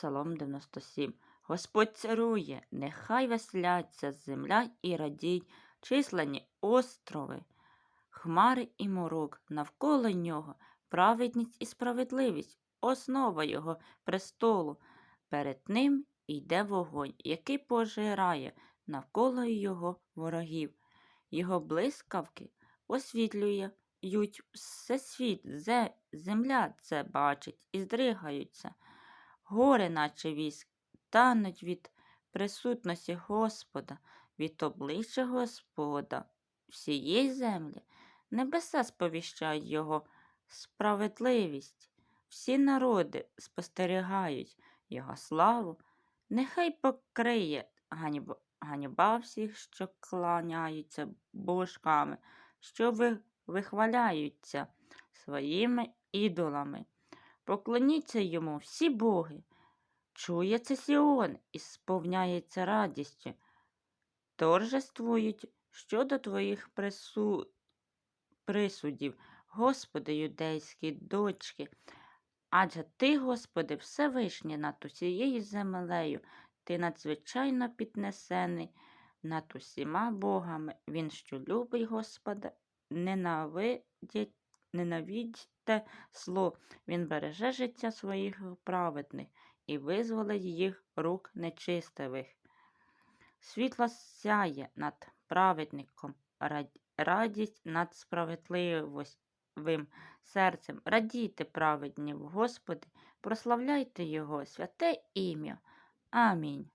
Псалом 97. Господь царує, нехай веселяться земля і радій, численні острови, хмари і морок, навколо нього праведність і справедливість, основа його престолу. Перед ним йде вогонь, який пожирає навколо його ворогів. Його блискавки освітлює ють все світ, земля це бачить і здригаються. Гори, наче військ, тануть від присутності Господа, від обличчя Господа, всієї землі. Небеса сповіщають Його справедливість. Всі народи спостерігають Його славу. Нехай покриє ганьба всіх, що кланяються божками, що вихваляються своїми ідолами. Поклоніться йому всі боги. Чує це Сіон і сповняється радістю. Торжествують щодо твоїх прису... присудів, Господи, юдейські дочки. Адже ти, Господи, Всевишній над усією землею, ти надзвичайно піднесений над усіма богами. Він, що любить Господа, ненавидять, ненавидьте зло. Він береже життя своїх праведних і визволить їх рук нечистивих. Світло сяє над праведником, радість над справедливим серцем. Радійте праведні в Господи, прославляйте Його святе ім'я. Амінь.